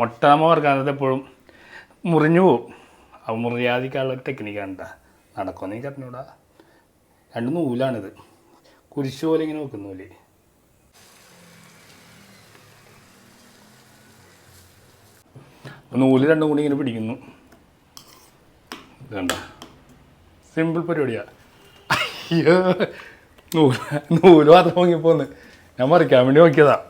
മുട്ടാമ വർക്കാനത്ത് എപ്പോഴും മുറിഞ്ഞു പോവും. അവ മുറിയാതിക്കാനുള്ള ടെക്നിക്കാണ് കേട്ടോ നടക്കുമെന്ന് എനിക്ക് അറിഞ്ഞൂടാ. രണ്ട് നൂലാണിത്. കുരിശ് പോലെ ഇങ്ങനെ വെക്കുന്ന നൂൽ. നൂൽ രണ്ടും കൂടി ഇങ്ങനെ പിടിക്കുന്നു. കണ്ട സിമ്പിൾ പരിപാടിയാ. അയ്യോ. നൂൽ നൂൽ മാത്രം വാങ്ങിപ്പോന്ന് ഞാൻ മറിക്കാൻ വേണ്ടി നോക്കിയതാ.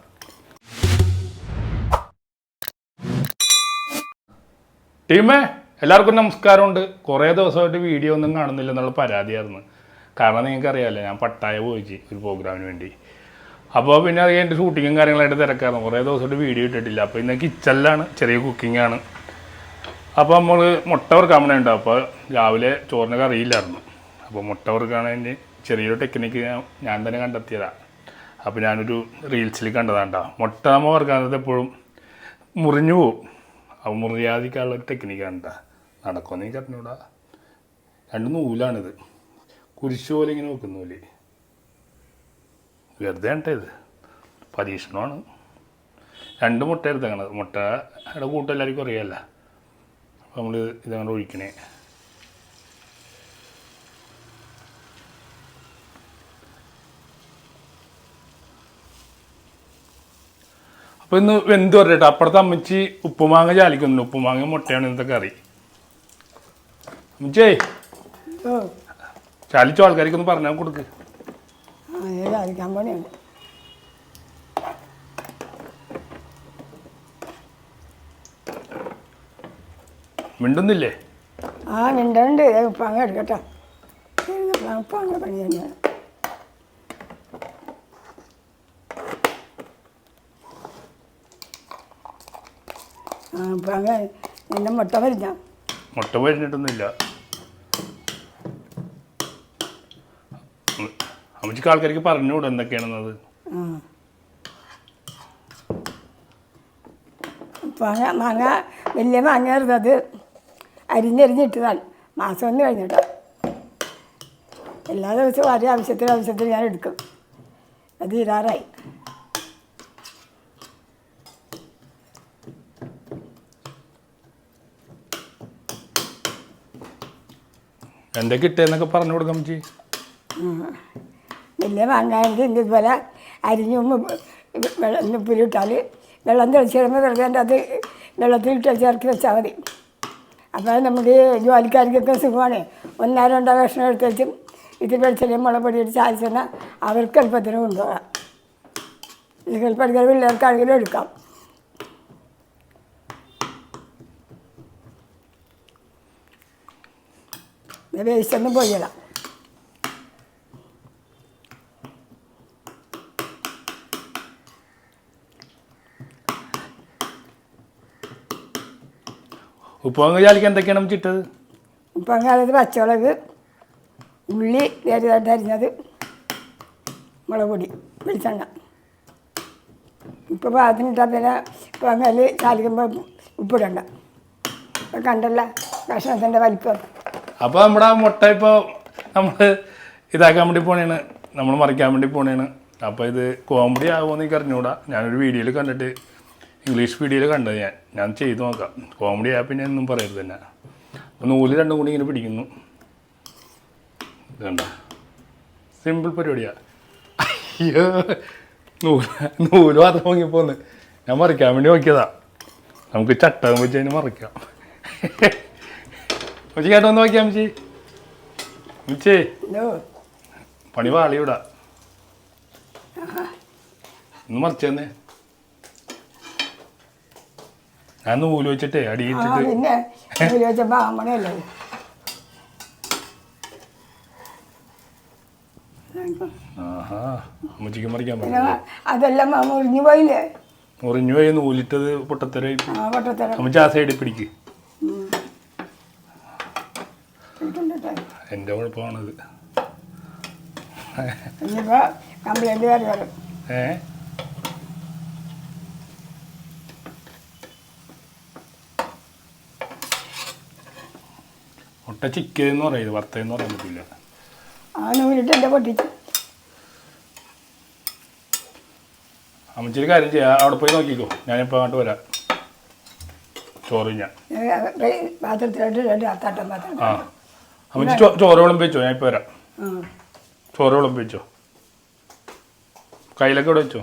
ടീമേ എല്ലാവർക്കും നമസ്കാരമുണ്ട്. കുറേ ദിവസമായിട്ട് വീഡിയോ ഒന്നും കാണുന്നില്ല എന്നുള്ള പരാതിയായിരുന്നു. കാരണം നിങ്ങൾക്ക് അറിയാമല്ലോ ഞാൻ പട്ടായ പോയിച്ച് ഒരു പ്രോഗ്രാമിന് വേണ്ടി. അപ്പോൾ പിന്നെ അത് കഴിഞ്ഞിട്ട് ഷൂട്ടിങ്ങും കാര്യങ്ങളായിട്ട് തിരക്കായിരുന്നു. കുറേ ദിവസമായിട്ട് വീഡിയോ ഇട്ടിട്ടില്ല. അപ്പോൾ ഇന്ന് കിച്ചണിലാണ് ചെറിയ കുക്കിംഗ് ആണ്. അപ്പോൾ നമ്മൾ മുട്ട വറുക്കാൻ വേണ്ടി അപ്പോൾ രാവിലെ ചോറിന് കറിയില്ലായിരുന്നു അപ്പോൾ മുട്ട വറുക്കാണതിന് ചെറിയൊരു ടെക്നിക്ക് ഞാൻ തന്നെ കണ്ടെത്തിയതാണ് അപ്പോൾ ഞാനൊരു റീൽസിൽ കണ്ടതാണ്ടാ. മുട്ട നമ്മൾ വറുക്കാനത് എപ്പോഴും മുറിഞ്ഞു പോവും. അത് മുറിയാതിക്കാനുള്ള ഒരു ടെക്നിക്കാണ് കേട്ടോ നടക്കുമെന്ന് എനിക്ക് അറിഞ്ഞൂടാ. രണ്ട് നൂലാണിത്. കുരിശ് പോലെ ഇങ്ങനെ വെക്കുന്ന നൂൽ. വെറുതെ കേട്ടോ ഇത്. പരീക്ഷണമാണ്. രണ്ട് മുട്ട എടുത്തേക്കണത് മുട്ടയുടെ കൂട്ടം എല്ലാവർക്കും അറിയാമല്ല അപ്പോൾ നമ്മൾ ഇതങ്ങനെ ഒഴിക്കണേ. അപ്പോൾ ഇന്ന് വെന്ത് പറഞ്ഞിട്ട് അപ്പുറത്തെ അമ്മച്ചി ഉപ്പുമാങ്ങ ചാലിക്കുന്നുണ്ട്. ഉപ്പുമാങ്ങ മുട്ടയാണ് ഇന്നത്തെ കറി. അമ്മച്ചേ ചാലിച്ചു? ആൾക്കാർക്ക് ഒന്ന് പറഞ്ഞാൽ കൊടുക്ക് പണിയുണ്ട്. മിണ്ടുന്നില്ലേ? ആ മിണ്ടുണ്ട്. ഉപ്പാങ്ങ എടുക്കട്ടെ. ഉപ്പാങ്ങ പണി തന്നെയാണ്. നിന്റെ മുട്ട മരിഞ്ഞ മുട്ട പൊരിഞ്ഞിട്ടൊന്നുമില്ല. അമ്മ- അമ്മച്ചിക്ക് ആൾക്കാർക്ക് പറഞ്ഞുകൂടെ എന്തൊക്കെയാണെന്നത്? മാങ്ങ മാങ്ങ വലിയ മാങ്ങ അത് അരിഞ്ഞരിഞ്ഞിട്ടതാണ്. മാസം ഒന്ന് കഴിഞ്ഞിട്ടോ. എല്ലാ ദിവസവും ഒരേ ആവശ്യത്തിന് ആവശ്യത്തിന് ഞാൻ എടുക്കും. അത് തീരാറായി. എന്തൊക്കെ കിട്ടിയെന്നൊക്കെ പറഞ്ഞു കൊടുക്കാം അമ്മച്ചി. വലിയ മാങ്ങാണെങ്കിൽ ഇതുപോലെ അരിഞ്ഞ് വെള്ളം ഉപ്പിലിട്ടാൽ വെള്ളം തെളിച്ച് വെറുതെ അത് വെള്ളത്തിൽ ചേർത്ത് വെച്ചാൽ മതി. അപ്പോൾ നമ്മുടെ ജോലിക്കാർക്കൊക്കെ സുഖമാണ്. ഒന്നോ രണ്ടോ കഷ്ണം എടുത്ത് വെച്ചും ഇത് വെളിച്ചെല്ലാം മുളപ്പൊടി ഇട്ട് ചായച്ചെന്നാൽ അവർക്ക് എളുപ്പത്തിന് കൊണ്ടുപോകാം. ഇത് കൽപ്പടിക്കാൻ പിള്ളേർക്കാണെങ്കിലും എടുക്കാം. വേസ്റ്റൊന്നും പോയില്ല. ഉപ്പുമാങ്ങ ചാലിക്ക് എന്തൊക്കെയാണ് ചിട്ടത് ഇട്ടത്? ഇപ്പം പച്ചമുളക് ഉള്ളി നേരിതായിട്ട് അരിഞ്ഞത് മുളക് പൊടി വെളിച്ചെണ്ണ. ഇപ്പോൾ പാകത്തിനിട്ടാൽ പിന്നെ പൊങ്ങൽ ചാലിക്കുമ്പോൾ ഉപ്പിടണ്ട കണ്ടല്ല ഭക്ഷണത്തിന്റെ വലിപ്പം. അപ്പോൾ നമ്മുടെ ആ മുട്ട ഇപ്പോൾ നമ്മൾ ഇതാക്കാൻ വേണ്ടി പോണേണ്. നമ്മൾ മറിക്കാൻ വേണ്ടി പോണേണ്. അപ്പോൾ ഇത് കോമഡി ആകുമെന്ന് എനിക്ക് അറിഞ്ഞുകൂടാ ഞാനൊരു വീഡിയോയിൽ കണ്ടിട്ട് ഇംഗ്ലീഷ് വീഡിയോയിൽ കണ്ടത് ഞാൻ. ഞാൻ ചെയ്തു നോക്കാം. കോമഡി ആയ പിന്നെ ഒന്നും പറയരുത് തന്നെ. അപ്പോൾ നൂൽ രണ്ടും കൂടി ഇങ്ങനെ പിടിക്കുന്നു. ഇതുണ്ട? സിമ്പിൾ പരിപാടിയാ. അയ്യോ. നൂൽ നൂൽ മാത്രം വാങ്ങിപ്പോന്ന് ഞാൻ മറിക്കാൻ വേണ്ടി നോക്കിയതാ. നമുക്ക് ചട്ടകം വെച്ച് അതിന് മറിക്കാം. അമ്മച്ചി കേട്ടോ ഒന്ന് നോക്കിയാ അമ്മച്ചി. അമ്മച്ചി. പണി പാളിയൂടാ ഒന്ന് മറിച്ച് തന്നെ. ഞാൻ നൂൽ വെച്ചിട്ടേ അടി അടിയിച്ചിട്ട് പിന്നെ അമ്മച്ചിക്ക് മറിക്കാൻ പറ്റില്ല. അതെല്ലാം മുറിഞ്ഞു പോയില്ലേ? മുറിഞ്ഞു പോയി നൂലിട്ടത് പൊട്ടത്തരായി പൊട്ടത്തരം. അമ്മച്ചി ആ സൈഡിൽ പിടിക്ക്. എന്റെ കുഴപ്പമാണത്. ഇനിയിപ്പോൾ കംപ്ലൈന്റ് വരെ വരും. ഏ? മുട്ട ചിക്കതെന്ന് പറയുന്നത് വറുത്തതെന്ന് പറയാൻ പറ്റില്ല. ആ നൂലിട്ട് എന്റെ പൊട്ടിച്ച്. അമ്മച്ചൊരു കാര്യം ചെയ്യാം. അവിടെ പോയി നോക്കിക്കോ. ഞാനിപ്പോൾ അങ്ങോട്ട് വരാം. ചോറ് ഞാൻ പാത്രത്തിലോട്ട് രണ്ട് അത്താട്ടം പാത്രം ആ. അമ്മച്ചി ചോറ് വിളമ്പി വെച്ചോ ഞാൻ ഇപ്പൊ വരാം. ചോറ് വിളമ്പി വെച്ചോ കയ്യിലൊക്കെ ഇവിടെ വെച്ചോ?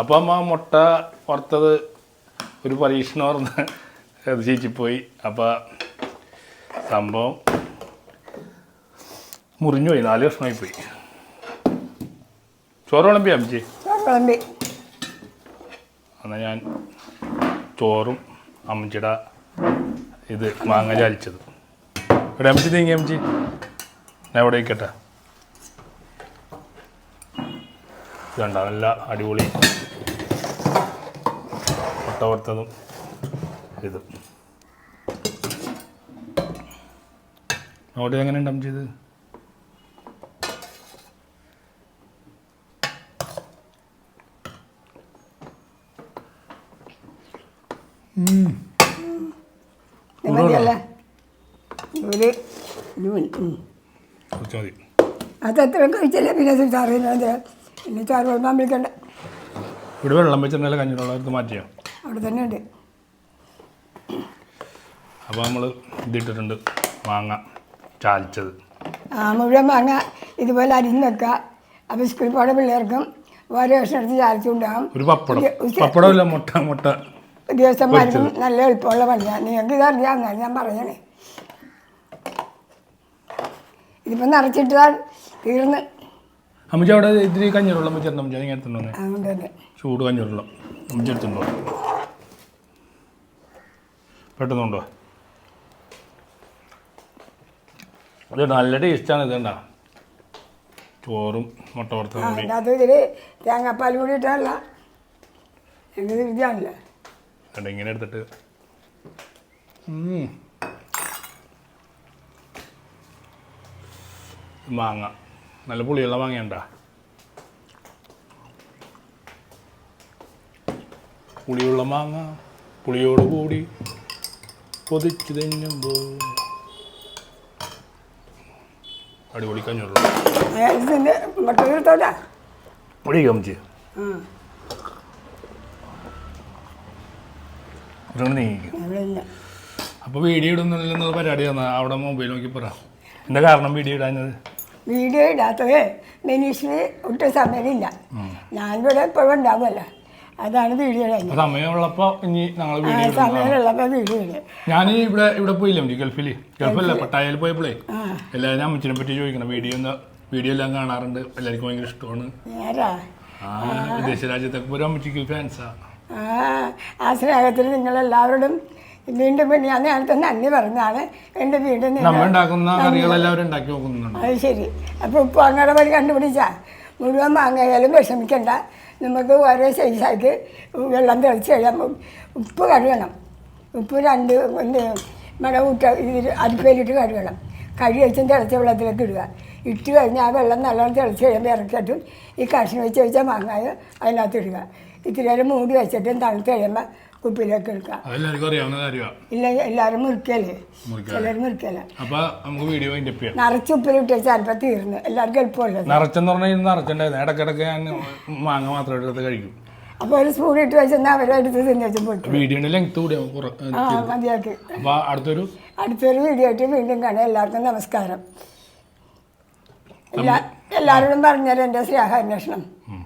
അപ്പം അമ്മ മുട്ട വറുത്തത് ഒരു പരീക്ഷണം പറഞ്ഞ് അത് ചീച്ചിപ്പോയി അപ്പം സംഭവം മുറിഞ്ഞുപോയി. നാല് കഷ്ണമായി പോയി ചോറ് വിളമ്പി അമ്മച്ചി? വിളമ്പി. എന്നാൽ ഞാൻ ചോറും അമ്മച്ചിട ഇത് മാങ്ങ ചാലിച്ചത്. ഇവിടെ അമ്മച്ചി നീങ്ങി അമ്മച്ചി. ഞാൻ ഇവിടെ ഇരിക്കട്ടെ. ഇതുണ്ട? നല്ല അടിപൊളി മുട്ട വറുത്തതും ഇത്. അവിടെ എങ്ങനെയുണ്ട് അമ്മച്ചി ഇത് മതിയല്ലേ ഒരു നൂൽ ഉം. കുറച്ച് മതി. അതത്ര കഴിച്ചില്ല? പിന്നെ ചാറ് പിന്നെ ചാറ് വെള്ളം വിളിക്കണ്ട. ഇവിടെ വെള്ളം വെച്ചിട്ടുണ്ടല്ലോ കഞ്ഞിട്ടുള്ള എടുത്ത് മാറ്റിയോ? അവിടെ തന്നെ ഉണ്ട്. അപ്പോൾ നമ്മൾ ഇതിട്ടിട്ടുണ്ട് മാങ്ങ ചാലിച്ചത്. ആ മുഴുവൻ മാങ്ങ ഇതുപോലെ അരിഞ്ഞ് വെക്കുക. അപ്പോൾ സ്കൂളിൽ പോയ പിള്ളേർക്കും ഓരോ വർഷം എടുത്ത് ചാലിച്ചുണ്ടാകും ഒരു പപ്പടം. പപ്പടമില്ല മുട്ട മുട്ട ഉദ്യോഗസ്ഥന്മാർക്കും നല്ല എളുപ്പമുള്ള പണിയാണ്. നിങ്ങൾക്ക് ഇത് അറിയാമെന്നാണ് ഞാൻ പറയണേ ഇതിപ്പോൾ നിറച്ചിട്ടാൽ തീർന്ന്. അമ്മച്ചി അവിടെ ഇത്തിരി കഞ്ഞിവെള്ളം വെച്ചിട്ടുണ്ട് അമ്മച്ചി? അതിങ്ങനെ എടുത്തുണ്ടോ അതുകൊണ്ട് തന്നെ. ചൂട് കഞ്ഞിവെള്ളം അമ്മച്ചി എടുത്തുണ്ടോ പെട്ടെന്നുണ്ടോ? അത് നല്ല ടേസ്റ്റാണ് ഇത് കണ്ട. ചോറും മുട്ട വറുത്തതും കൂടി. അതിന്റെ അകത്ത് ഇതിൽ തേങ്ങാപ്പാൽ കൂടി ഇട്ടല്ല രുചിയാണല്ലോ കണ്ട ഇങ്ങനെ എടുത്തിട്ട്. ഉം. മാങ്ങ. നല്ല പുളിയുള്ള മാങ്ങയുണ്ടാ. പുളിയുള്ള മാങ്ങ പുളിയോട് കൂടി പൊതിച്ച് തിന്നുമ്പോൾ അടിപൊളി കഞ്ഞുള്ളൂ നീങ്ങിക്കും നമ്മളില്ല അപ്പോൾ വീഡിയോ ഇടുന്നില്ലെന്നുള്ള പരിപാടി തന്നാ അവിടെ മൊബൈൽ നോക്കി പറ. എന്താ കാരണം വീഡിയോ ഇടാഞ്ഞത്? വീഡിയോ ഇടാത്തത് മിനീഷിന് ഒട്ടും സമയമില്ല. ഞാനിവിടെ എപ്പോഴും ഉണ്ടാവുമല്ലോ. അതാണ് വീഡിയോ സമയമുള്ളപ്പോ ഇനി ഞങ്ങൾ ആ വീഡിയോ ഞാൻ ഇവിടെ ഇവിടെ പോയില്ലേ ഗൾഫിൽ ഗൾഫല്ല പട്ടായയിൽ പോയപ്പോഴേ എല്ലാവരും അമ്മച്ചിനെ പറ്റി ചോദിക്കണം. വീഡിയോ വീഡിയോ എല്ലാം കാണാറുണ്ട്. എല്ലാവർക്കും ഭയങ്കര ഇഷ്ടമാണ്. വിദേശ രാജ്യത്തൊക്കെ ഒരു അമ്മച്ചിക്ക് ഫാൻസാ ആ സ്നേഹത്തിന് നിങ്ങളെല്ലാവരോടും വീണ്ടും പിന്നെ ഞാൻ നേരത്തെ നന്ദി പറഞ്ഞാണ് എന്റെ വീണ്ടും ഉണ്ടാക്കി നോക്കുന്നുണ്ട് അത് ശരി. അപ്പോൾ ഉപ്പ് അങ്ങയുടെ വഴി കണ്ടുപിടിച്ചാ. മുഴുവൻ മാങ്ങയാലും വിഷമിക്കണ്ട. നമുക്ക് ഓരോ സൈസായിട്ട് വെള്ളം തെളിച്ച് കഴിയുമ്പോൾ ഉപ്പ് കഴുകണം. ഉപ്പ് രണ്ട് എന്ത് മട ഊറ്റ ഇതിൽ അരിപ്പയിലിട്ട് കഴുകണം. കഴുകി വെച്ചും തിളച്ച വെള്ളത്തിലേക്ക് ഇടുക. ഇട്ട് കഴിഞ്ഞാൽ ആ വെള്ളം നല്ലോണം തിളച്ച് കഴിയുമ്പോൾ ഇറക്കിയിട്ടും ഈ കഷ്ണം വെച്ച് വെച്ച മാങ്ങായ അതിനകത്ത് ഇടുക. ഇത്തിരി നേരം മൂടി വെച്ചിട്ടും തണുത്ത് കഴിയുമ്പോൾ കുപ്പിയിലേക്ക് എടുക്കാം. അതെല്ലാവർക്കും അറിയാവുന്ന കാര്യമാണ് ഇല്ല എല്ലാവരും മുറിക്കാതെ. ചിലർ മുറിക്കല. നമുക്ക് വീഡിയോ നിറച്ച് ഉപ്പിലിട്ട് ചിലപ്പോ തീർന്ന്. എല്ലാവർക്കും എളുപ്പമല്ലേ? നിറച്ചെന്ന് പറഞ്ഞാൽ ഇത് ഇടക്കിടക്ക് ഞാൻ മാങ്ങ മാത്രം എടുത്ത് കഴിക്കും. അപ്പൊ ഒരു സ്പൂൺ ഇട്ട് വെച്ചെന്നാൽ അവരെടുത്ത് തിന്നു പോയിട്ട് വീഡിയോയുടെ ലെങ്ത് കൂടിയാവും കുറ ആ മതിയാക്കി. അപ്പോൾ അടുത്തൊരു അടുത്തൊരു വീഡിയോ ആയിട്ട് വീണ്ടും കാണാം. എല്ലാവർക്കും നമസ്കാരം. എല്ലാ എല്ലാവരോടും പറഞ്ഞാലും എന്റെ സ്നേഹാന്വേഷണം. ഉം.